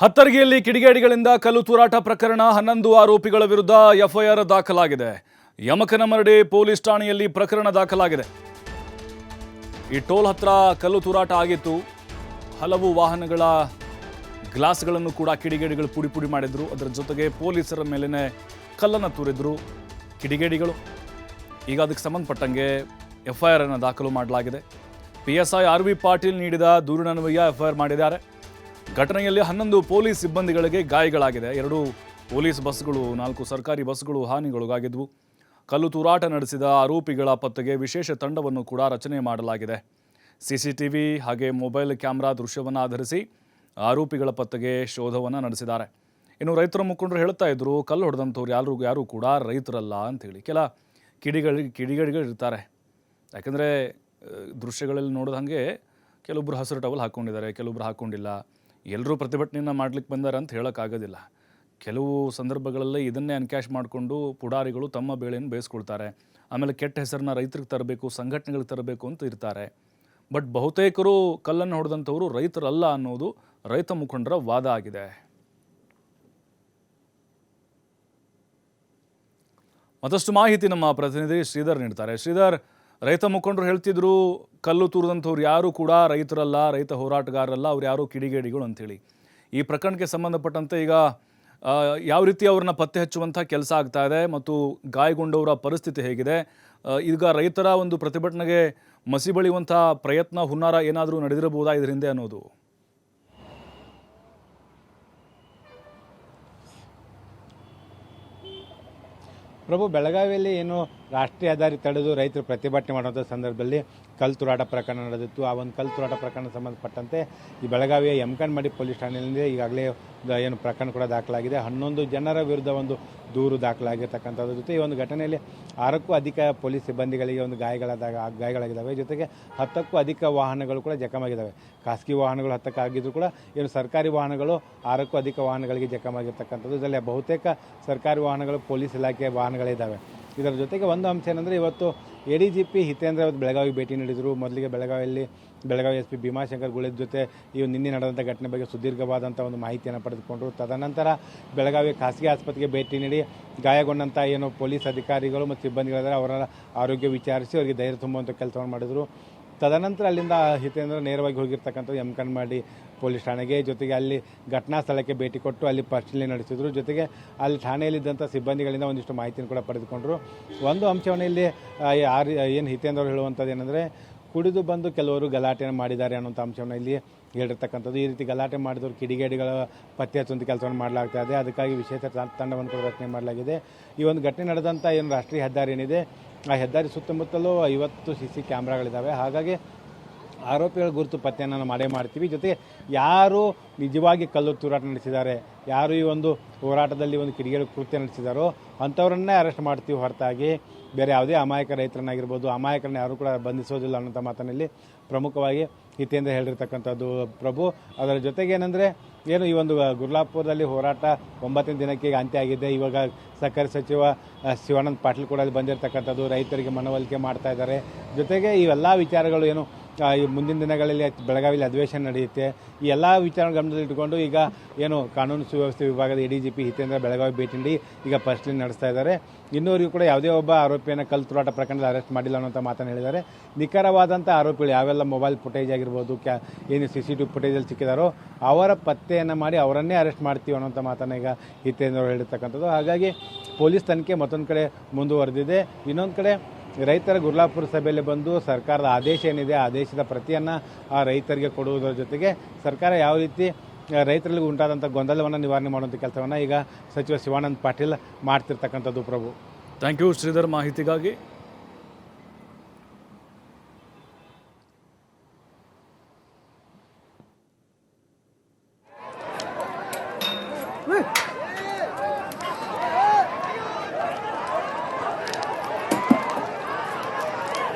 ಹತ್ತರ್ಗಿಯಲ್ಲಿ ಕಿಡಿಗೇಡಿಗಳಿಂದ ಕಲ್ಲು ತೂರಾಟ ಪ್ರಕರಣ ಹನ್ನೊಂದು ಆರೋಪಿಗಳ ವಿರುದ್ಧ ಎಫ್ಐಆರ್ ದಾಖಲಾಗಿದೆ. ಯಮಕನಮರಡಿ ಪೊಲೀಸ್ ಠಾಣೆಯಲ್ಲಿ ಪ್ರಕರಣ ದಾಖಲಾಗಿದೆ. ಈ ಟೋಲ್ ಹತ್ರ ಕಲ್ಲು ತೂರಾಟ ಆಗಿತ್ತು. ಹಲವು ವಾಹನಗಳ ಗ್ಲಾಸ್ಗಳನ್ನು ಕೂಡ ಕಿಡಿಗೇಡಿಗಳು ಪುಡಿ ಪುಡಿ ಮಾಡಿದ್ರು. ಅದರ ಜೊತೆಗೆ ಪೊಲೀಸರ ಮೇಲೇನೆ ಕಲ್ಲನ್ನು ತೂರಿದ್ರು ಕಿಡಿಗೇಡಿಗಳು. ಈಗ ಅದಕ್ಕೆ ಸಂಬಂಧಪಟ್ಟಂಗೆ ಎಫ್ ಐ ಆರ್ ಅನ್ನು ದಾಖಲು ಮಾಡಲಾಗಿದೆ. P S I R V Patil ನೀಡಿದ ದೂರಿನನ್ವಯ ಎಫ್ ಐ ಆರ್ ಮಾಡಿದ್ದಾರೆ. ಘಟನೆಯಲ್ಲಿ ಹನ್ನೊಂದು ಪೊಲೀಸ್ ಸಿಬ್ಬಂದಿಗಳಿಗೆ ಗಾಯಗಳಾಗಿದೆ. ಎರಡು ಪೊಲೀಸ್ ಬಸ್ಗಳು, ನಾಲ್ಕು ಸರ್ಕಾರಿ ಬಸ್ಗಳು ಹಾನಿಗೊಳಗಾಗಿದ್ವು. ಕಲ್ಲು ತೂರಾಟ ನಡೆಸಿದ ಆರೋಪಿಗಳ ಪತ್ತೆಗೆ ವಿಶೇಷ ತಂಡವನ್ನು ಕೂಡ ರಚನೆ ಮಾಡಲಾಗಿದೆ. ಸಿಸಿಟಿವಿ ಹಾಗೆ ಮೊಬೈಲ್ ಕ್ಯಾಮ್ರಾ ದೃಶ್ಯವನ್ನು ಆಧರಿಸಿ ಆರೋಪಿಗಳ ಪತ್ತೆಗೆ ಶೋಧವನ್ನು ನಡೆಸಿದ್ದಾರೆ. ಇನ್ನು ರೈತರ ಮುಖಂಡರು ಹೇಳ್ತಾ ಇದ್ರು, ಕಲ್ಲು ಹೊಡೆದಂಥವ್ರು ಯಾರು ಯಾರು ಕೂಡ ರೈತರಲ್ಲ ಅಂಥೇಳಿ ಕೆಲ ಕಿಡಿಗಳು, ಕಿಡಿಗಡಿಗಳು ಇರ್ತಾರೆ. ಯಾಕಂದರೆ ದೃಶ್ಯಗಳಲ್ಲಿ ನೋಡಿದ ಹಾಗೆ ಕೆಲವೊಬ್ಬರು ಹಸಿರು ಟವಲ್ ಹಾಕ್ಕೊಂಡಿದ್ದಾರೆ ಕೆಲವೊಬ್ರು ಹಾಕ್ಕೊಂಡಿಲ್ಲ ಎಲ್ಲರೂ ಪ್ರತಿಭಟನೆಯನ್ನು ಮಾಡ್ಲಿಕ್ಕೆ ಬಂದಾರ ಅಂತ ಹೇಳೋಕ್ಕಾಗೋದಿಲ್ಲ ಕೆಲವು ಸಂದರ್ಭಗಳಲ್ಲಿ ಇದನ್ನೇ ಅನ್ಕ್ಯಾಶ್ ಮಾಡಿಕೊಂಡು ಪುಡಾರಿಗಳು ತಮ್ಮ ಬೆಳೆಯನ್ನು ಬೇಯಿಸ್ಕೊಳ್ತಾರೆ. ಆಮೇಲೆ ಕೆಟ್ಟ ಹೆಸರನ್ನ ರೈತರಿಗೆ ತರಬೇಕು, ಸಂಘಟನೆಗಳಿಗೆ ತರಬೇಕು ಅಂತ ಇರ್ತಾರೆ. ಬಟ್ ಬಹುತೇಕರು ಕಲ್ಲನ್ನು ಹೊಡೆದಂಥವರು ರೈತರಲ್ಲ ಅನ್ನೋದು ರೈತ ಮುಖಂಡರ ವಾದ ಆಗಿದೆ. ಮತ್ತಷ್ಟು ಮಾಹಿತಿ ನಮ್ಮ ಪ್ರತಿನಿಧಿ ಶ್ರೀಧರ್ ನೀಡ್ತಾರೆ. ಶ್ರೀಧರ್ ರೈತ ಮುಖಂಡರು ಹೇಳ್ತಿದ್ರು, ಕಲ್ಲು ತೂರಿದಂಥವ್ರು ಯಾರು ಕೂಡ ರೈತರಲ್ಲ, ರೈತ ಹೋರಾಟಗಾರರಲ್ಲ, ಅವ್ರು ಯಾರು ಕಿಡಿಗೇಡಿಗಳು ಅಂಥೇಳಿ. ಈ ಪ್ರಕರಣಕ್ಕೆ ಸಂಬಂಧಪಟ್ಟಂತೆ ಈಗ ಯಾವ ರೀತಿ ಅವ್ರನ್ನ ಪತ್ತೆ ಹಚ್ಚುವಂಥ ಕೆಲಸ ಆಗ್ತಾ ಇದೆ ಮತ್ತು ಗಾಯಗೊಂಡವರ ಪರಿಸ್ಥಿತಿ ಹೇಗಿದೆ ಈಗ ರೈತರ ಒಂದು ಪ್ರತಿಭಟನೆಗೆ ಮಸಿ ಬಳಿಯುವಂಥ ಪ್ರಯತ್ನ, ಹುನ್ನಾರ ಏನಾದರೂ ನಡೆದಿರಬಹುದಾ ಇದರಿಂದ ಅನ್ನೋದು? ಪ್ರಭು, ಬೆಳಗಾವಿಯಲ್ಲಿ ಏನು ರಾಷ್ಟ್ರೀಯ ಹೆದ್ದಾರಿ ತಡೆದು ರೈತರು ಪ್ರತಿಭಟನೆ ಮಾಡುವಂಥ ಸಂದರ್ಭದಲ್ಲಿ ಕಲ್ಲು ತುರಾಟ ಪ್ರಕರಣ ನಡೆದಿತ್ತು. ಆ ಒಂದು ಕಲ್ಲು ತೂರಾಟ ಪ್ರಕರಣ ಸಂಬಂಧಪಟ್ಟಂತೆ ಈ ಬೆಳಗಾವಿಯ ಯಮಕನ್ಮಡಿ ಪೊಲೀಸ್ ಠಾಣೆಯಲ್ಲಿ ಈಗಾಗಲೇ ಏನು ಪ್ರಕರಣ ಕೂಡ ದಾಖಲಾಗಿದೆ. ಹನ್ನೊಂದು ಜನರ ವಿರುದ್ಧ ಒಂದು ದೂರು ದಾಖಲಾಗಿರ್ತಕ್ಕಂಥದ್ರ ಜೊತೆ ಈ ಒಂದು ಘಟನೆಯಲ್ಲಿ ಆರಕ್ಕೂ ಅಧಿಕ ಪೊಲೀಸ್ ಸಿಬ್ಬಂದಿಗಳಿಗೆ ಒಂದು ಗಾಯಗಳಾದಾಗ ಗಾಯಗಳಾಗಿದ್ದಾವೆ. ಜೊತೆಗೆ ಹತ್ತಕ್ಕೂ ಅಧಿಕ ವಾಹನಗಳು ಕೂಡ ಜಖಮಾಗಿದ್ದಾವೆ. ಖಾಸಗಿ ವಾಹನಗಳು ಹತ್ತಕ್ಕಾಗಿದ್ದರೂ ಕೂಡ ಏನು ಸರ್ಕಾರಿ ವಾಹನಗಳು ಆರಕ್ಕೂ ಅಧಿಕ ವಾಹನಗಳಿಗೆ ಜಖಮಾಗಿರ್ತಕ್ಕಂಥದ್ದು. ಇದರಲ್ಲಿ ಬಹುತೇಕ ಸರ್ಕಾರಿ ವಾಹನಗಳು ಪೊಲೀಸ್ ಇಲಾಖೆಯ ವಾಹನಗಳಿದ್ದಾವೆ ಇದರ ಜೊತೆಗೆ ಒಂದು ಅಂಶ ಏನಂದರೆ ಇವತ್ತು A D G P Hitendra ಅವತ್ತು ಬೆಳಗಾವಿಗೆ ಭೇಟಿ ನೀಡಿದರು. ಮೊದಲಿಗೆ ಬೆಳಗಾವಿಯಲ್ಲಿ ಬೆಳಗಾವಿ ಎಸ್ ಪಿ ಭೀಮಾಶಂಕರ್ ಗುಳಿದ ಜೊತೆ ಇವು ನಿನ್ನೆ ನಡೆದಂಥ ಘಟನೆ ಬಗ್ಗೆ ಸುದೀರ್ಘವಾದಂಥ ಒಂದು ಮಾಹಿತಿಯನ್ನು ಪಡೆದುಕೊಂಡರು. ತದನಂತರ ಬೆಳಗಾವಿ ಖಾಸಗಿ ಆಸ್ಪತ್ರೆಗೆ ಭೇಟಿ ನೀಡಿ ಗಾಯಗೊಂಡಂಥ ಏನು ಪೊಲೀಸ್ ಅಧಿಕಾರಿಗಳು ಮತ್ತು ಸಿಬ್ಬಂದಿಗಳಿದ್ದಾರೆ, ಅವರ ಆರೋಗ್ಯ ವಿಚಾರಿಸಿ ಅವರಿಗೆ ಧೈರ್ಯ ತುಂಬುವಂಥ ಕೆಲಸವನ್ನು ಮಾಡಿದರು. ತದನಂತರ ಅಲ್ಲಿಂದ ಹಿತೇಂದ್ರ ನೇರವಾಗಿ ಹೋಗಿರ್ತಕ್ಕಂಥದ್ದು ಎಂ ಕನ್ಮಾಡಿ ಪೊಲೀಸ್ ಠಾಣೆಗೆ. ಜೊತೆಗೆ ಅಲ್ಲಿ ಘಟನಾ ಸ್ಥಳಕ್ಕೆ ಭೇಟಿ ಕೊಟ್ಟು ಅಲ್ಲಿ ಪರಿಶೀಲನೆ ನಡೆಸಿದ್ರು. ಜೊತೆಗೆ ಅಲ್ಲಿ ಠಾಣೆಯಲ್ಲಿದ್ದಂಥ ಸಿಬ್ಬಂದಿಗಳಿಂದ ಒಂದಿಷ್ಟು ಮಾಹಿತಿಯನ್ನು ಕೂಡ ಪಡೆದುಕೊಂಡರು. ಒಂದು ಅಂಶವನ್ನು ಇಲ್ಲಿ ಯಾರು ಏನು ಹಿತೇಂದ್ರ ಹೇಳುವಂಥದ್ದು ಏನಂದರೆ ಕುಡಿದು ಬಂದು ಕೆಲವರು ಗಲಾಟೆಯನ್ನು ಮಾಡಿದ್ದಾರೆ ಅನ್ನೋಂಥ ಅಂಶವನ್ನು ಇಲ್ಲಿ ಹೇಳಿರ್ತಕ್ಕಂಥದ್ದು. ಈ ರೀತಿ ಗಲಾಟೆ ಮಾಡಿದವರು ಕಿಡಿಗೇಡಿಗಳ ಪತ್ತೆ ಹಚ್ಚುವಂಥ ಕೆಲಸವನ್ನು ಮಾಡಲಾಗ್ತಾ ಇದೆ. ಅದಕ್ಕಾಗಿ ವಿಶೇಷ ತಂಡವನ್ನು ಕೂಡ ರಚನೆ ಮಾಡಲಾಗಿದೆ. ಈ ಒಂದು ಘಟನೆ ನಡೆದಂಥ ಏನು ರಾಷ್ಟ್ರೀಯ ಹೆದ್ದಾರಿ ಏನಿದೆ, ಆ ಹೆದ್ದಾರಿ ಸುತ್ತಮುತ್ತಲೂ ಐವತ್ತು ಸಿ ಸಿ ಕ್ಯಾಮ್ರಾಗಳಿದ್ದಾವೆ ಹಾಗಾಗಿ ಆರೋಪಿಗಳ ಗುರುತು ಪತ್ತೆಯನ್ನು ನಾವು ಮಾಡೇ ಮಾಡ್ತೀವಿ. ಜೊತೆಗೆ ಯಾರು ನಿಜವಾಗಿ ಕಲ್ಲು ತೂರಾಟ ನಡೆಸಿದ್ದಾರೆ, ಯಾರು ಈ ಒಂದು ಹೋರಾಟದಲ್ಲಿ ಒಂದು ಕಿಡಿಗೇಡು ಕೃತ್ಯ ನಡೆಸಿದಾರೋ ಅಂಥವ್ರನ್ನೇ ಅರೆಸ್ಟ್ ಮಾಡ್ತೀವಿ ಹೊರತಾಗಿ. ಬೇರೆ ಯಾವುದೇ ಅಮಾಯಕ ರೈತರನ್ನಾಗಿರ್ಬೋದು, ಅಮಾಯಕರನ್ನ ಯಾರು ಕೂಡ ಬಂಧಿಸೋದಿಲ್ಲ ಅನ್ನೋಂಥ ಮಾತಿನಲ್ಲಿ ಪ್ರಮುಖವಾಗಿ ಹಿತೇಂದ್ರ ಹೇಳಿರ್ತಕ್ಕಂಥದ್ದು ಪ್ರಭು. ಅದರ ಜೊತೆಗೆ ಏನಂದರೆ, ಏನು ಈ ಒಂದು ಗುರ್ಲಾಪುರದಲ್ಲಿ ಹೋರಾಟ ಒಂಬತ್ತನೇ ದಿನಕ್ಕೆ ಅಂತ್ಯ ಆಗಿದೆ. ಇವಾಗ ಸಹಕಾರಿ ಸಚಿವ ಶಿವಾನಂದ ಪಾಟೀಲ್ ಕೂಡ ಅಲ್ಲಿ ಬಂದಿರತಕ್ಕಂಥದ್ದು. ರೈತರಿಗೆ ಮನವೊಲಿಕೆ ಮಾಡ್ತಾ ಇದ್ದಾರೆ. ಜೊತೆಗೆ ಇವೆಲ್ಲ ವಿಚಾರಗಳು ಏನು ಈ ಮುಂದಿನ ದಿನಗಳಲ್ಲಿ ಬೆಳಗಾವಿಯಲ್ಲಿ ಅಧಿವೇಶನ ನಡೆಯುತ್ತೆ. ಈ ಎಲ್ಲ ವಿಚಾರ ಗಮನದಲ್ಲಿಟ್ಟುಕೊಂಡು ಈಗ ಏನು ಕಾನೂನು ಸುವ್ಯವಸ್ಥೆ ವಿಭಾಗದ A D G P Hitendra Belagavi ಭೇಟಿ ನೀಡಿ ಈಗ ಪರಿಶೀಲನೆ ನಡೆಸ್ತಾ ಇದ್ದಾರೆ. ಇನ್ನೂವರೆಗೂ ಕೂಡ ಯಾವುದೇ ಒಬ್ಬ ಆರೋಪಿಯನ್ನು ಕಲ್ಲು ತೂರಾಟ ಪ್ರಕರಣದಲ್ಲಿ ಅರೆಸ್ಟ್ ಮಾಡಿಲ್ಲ ಅನ್ನೋಂಥ ಮಾತನ್ನು ಹೇಳಿದ್ದಾರೆ. ನಿಖರವಾದಂಥ ಆರೋಪಿಗಳು ಯಾವೆಲ್ಲ ಮೊಬೈಲ್ ಫುಟೇಜ್ ಆಗಿರ್ಬೋದು, ಕ್ಯಾ, ಏನು ಸಿ ಸಿ ಟಿ ಫುಟೇಜಲ್ಲಿ ಸಿಕ್ಕಿದಾರೋ ಅವರ ಪತ್ತೆಯನ್ನು ಮಾಡಿ ಅವರನ್ನೇ ಅರೆಸ್ಟ್ ಮಾಡ್ತೀವಿ ಅನ್ನೋಂಥ ಮಾತನ್ನು ಈಗ ಹಿತೇಂದ್ರ ಅವರು ಹೇಳಿರ್ತಕ್ಕಂಥದ್ದು. ಹಾಗಾಗಿ ಪೊಲೀಸ್ ತನಿಖೆ ಮತ್ತೊಂದು ಕಡೆ ಮುಂದುವರೆದಿದೆ. ಇನ್ನೊಂದು ಕಡೆ ರೈತರ ಗುರ್ಲಾಪುರ ಸಭೆಯಲ್ಲಿ ಬಂದು ಸರ್ಕಾರದ ಆದೇಶ ಏನಿದೆ ಆದೇಶದ ಪ್ರತಿಯನ್ನು ಆ ರೈತರಿಗೆ ಕೊಡುವುದರ ಜೊತೆಗೆ ಸರ್ಕಾರ ಯಾವ ರೀತಿ ರೈತರಲ್ಲಿ ಉಂಟಾದಂಥ ಗೊಂದಲವನ್ನು ನಿವಾರಣೆ ಮಾಡುವಂಥ ಕೆಲಸವನ್ನು ಈಗ ಸಚಿವ ಶಿವಾನಂದ ಪಾಟೀಲ್ ಮಾಡ್ತಿರ್ತಕ್ಕಂಥದ್ದು ಪ್ರಭು. ಥ್ಯಾಂಕ್ ಯು ಶ್ರೀಧರ್ ಮಾಹಿತಿಗಾಗಿ.